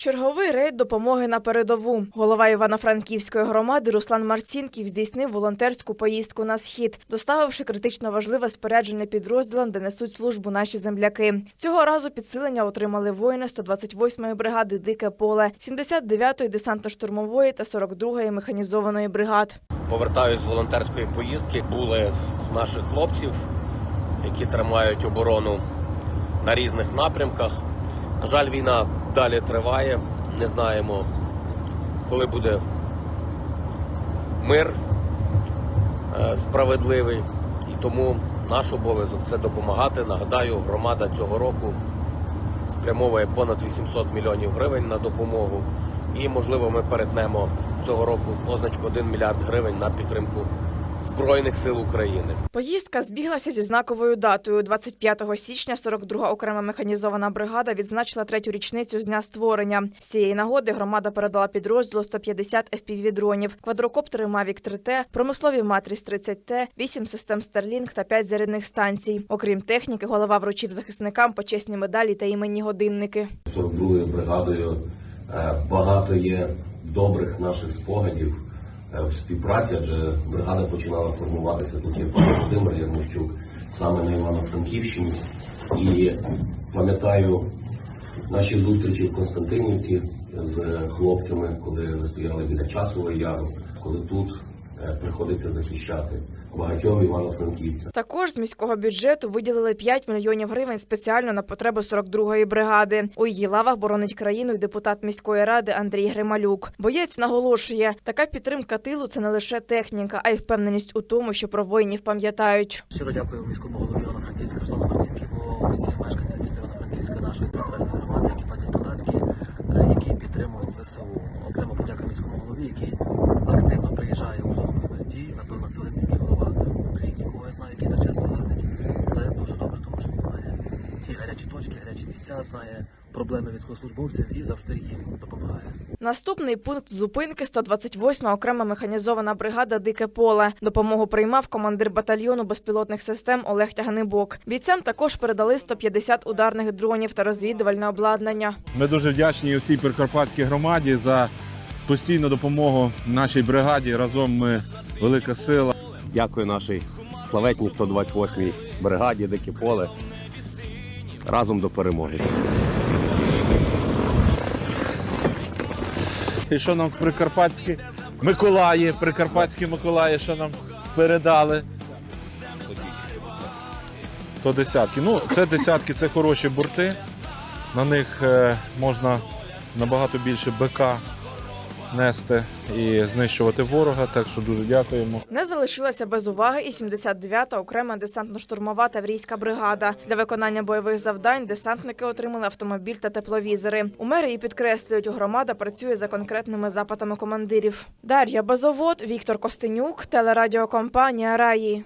Черговий рейд допомоги на передову. Голова Івано-Франківської громади Руслан Марцінків здійснив волонтерську поїздку на схід, доставивши критично важливе спорядження підрозділам, де несуть службу наші земляки. Цього разу підсилення отримали воїни 128-ї бригади Дике поле, 79-ї десантно-штурмової та 42-ї механізованої бригад. Повертаюсь з волонтерської поїздки. Були наших хлопців, які тримають оборону на різних напрямках. На жаль, війна далі триває. Не знаємо, коли буде мир е, справедливий. І тому наш обов'язок це допомагати. Нагадаю, громада цього року спрямовує понад 800 мільйонів гривень на допомогу. І, можливо, ми перетнемо цього року позначку 1 мільярд гривень на підтримку Збройних сил України. Поїздка збіглася зі знаковою датою. 25 січня 42-га окрема механізована бригада відзначила третю річницю з дня створення. З цієї нагоди громада передала підрозділу 150 FPV-дронів, квадрокоптери Mavic 3T, промислові Матріс 30T, 8 систем Starlink та 5 зарядних станцій. Окрім техніки, голова вручив захисникам почесні медалі та іменні годинники. 42-ю бригадою е, багато є добрих наших спогадів в співпраці, адже бригада починала формуватися тут є пан Володимир Ярмощук саме на Івано-Франківщині. І пам'ятаю наші зустрічі в Константинівці з хлопцями, коли ви стояли біля часового яру, коли тут е, приходиться захищати багатьом івано-франківцям. Також з міського бюджету виділили 5 мільйонів гривень спеціально на потреби 42-ї бригади. У її лавах боронить країну й депутат міської ради Андрій Грималюк. Боєць наголошує, така підтримка тилу це не лише техніка, а й впевненість у тому, що про воїнів пам'ятають. Щиро дякую міському голові Івано-Франківська Руслану Марцінківу, усім мешканцям міста Івано-Франківська, нашої територіальної громади, які платять податки, е, які підтримують ЗСУ. Окремо подяка міському голові, який активно приїжджає у зону бойових дій. Напевно, це міський голова в Україні, кого я знаю, який так часто їздить. Це дуже добре, тому що він знає ті гарячі точки, гарячі місця, знає проблеми військовослужбовців і завжди їм допомагає. Наступний пункт зупинки 128-ма окрема механізована бригада Дике поле. Допомогу приймав командир батальйону безпілотних систем Олег Тягнибок. Бійцям також передали 150 ударних дронів та розвідувальне обладнання. Ми дуже вдячні усій прикарпатській громаді за постійну допомогу нашій бригаді. Разом ми велика сила. Дякую нашій славетній 128-й бригаді Дике поле. Разом до перемоги. І що нам Прикарпатські Миколаї, Прикарпатські Миколаї, що нам передали. То десятки. Ну, це десятки, це хороші борти. На них е, можна набагато більше БК нести і знищувати ворога. Так що дуже дякуємо. Не залишилася без уваги і 79-та окрема десантно-штурмова таврійська бригада. Для виконання бойових завдань десантники отримали автомобіль та тепловізори. У мерії підкреслюють, громада працює за конкретними запитами командирів. Дар'я Базовод, Віктор Костенюк, телерадіокомпанія Раї.